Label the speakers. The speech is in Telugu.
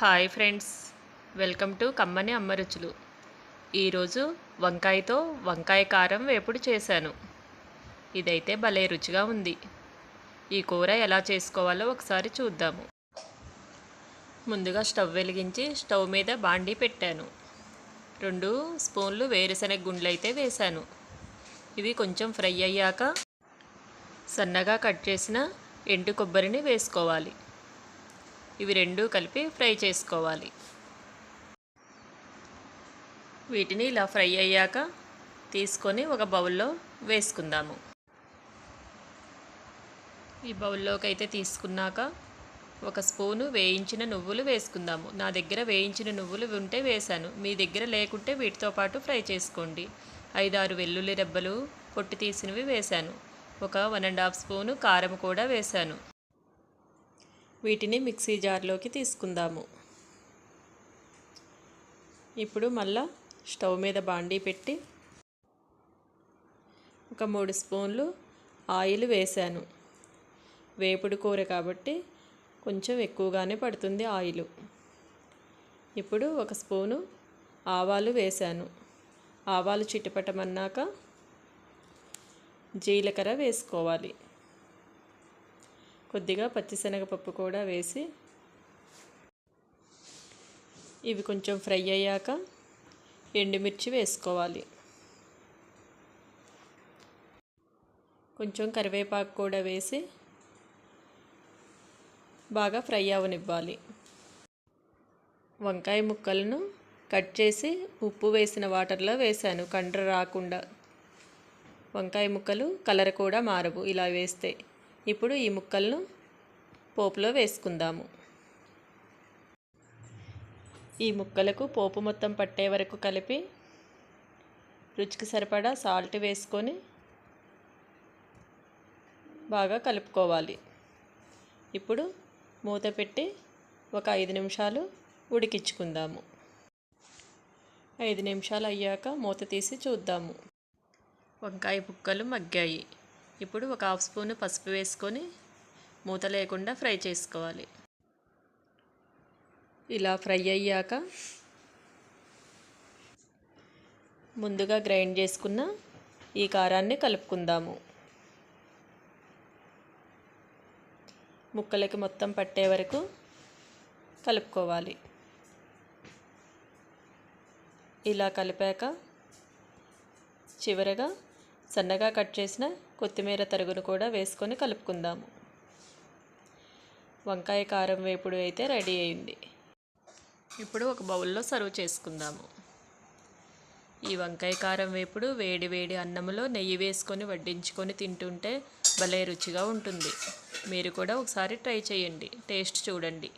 Speaker 1: హాయ్ ఫ్రెండ్స్ వెల్కమ్ టు కమ్మని అమ్మ రుచులు. ఈరోజు వంకాయతో వంకాయ కారం వేపుడు చేశాను. ఇదైతే భలే రుచిగా ఉంది. ఈ కూర ఎలా చేసుకోవాలో ఒకసారి చూద్దాము. ముందుగా స్టవ్ వెలిగించి స్టవ్ మీద బాండీ పెట్టాను. రెండు స్పూన్లు వేరుశనగ గుండ్లు అయితే వేశాను. ఇవి కొంచెం ఫ్రై అయ్యాక సన్నగా కట్ చేసిన ఎండు కొబ్బరిని వేసుకోవాలి. ఇవి రెండు కలిపి ఫ్రై చేసుకోవాలి. వీటిని ఇలా ఫ్రై అయ్యాక తీసుకొని ఒక బౌల్లో వేసుకుందాము. ఈ బౌల్లోకి అయితే తీసుకున్నాక ఒక స్పూను వేయించిన నువ్వులు వేసుకుందాము. నా దగ్గర వేయించిన నువ్వులు ఉంటే వేశాను. మీ దగ్గర లేకుంటే వీటితో పాటు ఫ్రై చేసుకోండి. ఐదారు వెల్లుల్లి రెబ్బలు పొట్టి తీసినవి వేశాను. ఒక వన్ అండ్ హాఫ్ స్పూను కారం కూడా వేశాను. వీటిని మిక్సీ జార్లోకి తీసుకుందాము. ఇప్పుడు మళ్ళా స్టవ్ మీద బాండీ పెట్టి ఒక మూడు స్పూన్లు ఆయిల్ వేశాను. వేపుడు కూర కాబట్టి కొంచెం ఎక్కువగానే పడుతుంది ఆయిల్. ఇప్పుడు ఒక స్పూను ఆవాలు వేశాను. ఆవాలు చిట్టుపట్టమన్నాక జీలకర్ర వేసుకోవాలి. కొద్దిగా పచ్చిశనగపప్పు కూడా వేసి ఇవి కొంచెం ఫ్రై అయ్యాక ఎండుమిర్చి వేసుకోవాలి. కొంచెం కరివేపాకు కూడా వేసి బాగా ఫ్రై అవనివ్వాలి. వంకాయ ముక్కలను కట్ చేసి ఉప్పు వేసిన వాటర్లో వేసాను. కండ్ర రాకుండా వంకాయ ముక్కలు కలర్ కూడా మారవు ఇలా వేస్తే. ఇప్పుడు ఈ ముక్కలను పోపులో వేసుకుందాము. ఈ ముక్కలకు పోపు మొత్తం పట్టే వరకు కలిపి రుచికి సరిపడా సాల్ట్ వేసుకొని బాగా కలుపుకోవాలి. ఇప్పుడు మూత పెట్టి ఒక ఐదు నిమిషాలు ఉడికించుకుందాము. ఐదు నిమిషాలు అయ్యాక మూత తీసి చూద్దాము. వంకాయ ముక్కలు మగ్గాయి. ఇప్పుడు ఒక హాఫ్ స్పూన్ పసుపు వేసుకొని మూత లేకుండా ఫ్రై చేసుకోవాలి. ఇలా ఫ్రై అయ్యాక ముందుగా గ్రైండ్ చేసుకున్న ఈ కారాన్ని కలుపుకుందాము. ముక్కలకి మొత్తం పట్టే వరకు కలుపుకోవాలి. ఇలా కలిపాక చివరగా సన్నగా కట్ చేసిన కొత్తిమీర తరుగును కూడా వేసుకొని కలుపుకుందాము. వంకాయ కారం వేపుడు అయితే రెడీ అయింది. ఇప్పుడు ఒక బౌల్లో సర్వ్ చేసుకుందాము. ఈ వంకాయ కారం వేపుడు వేడి వేడి అన్నంలో నెయ్యి వేసుకొని వడ్డించుకొని తింటుంటే భలే రుచిగా ఉంటుంది. మీరు కూడా ఒకసారి ట్రై చేయండి. టేస్ట్ చూడండి.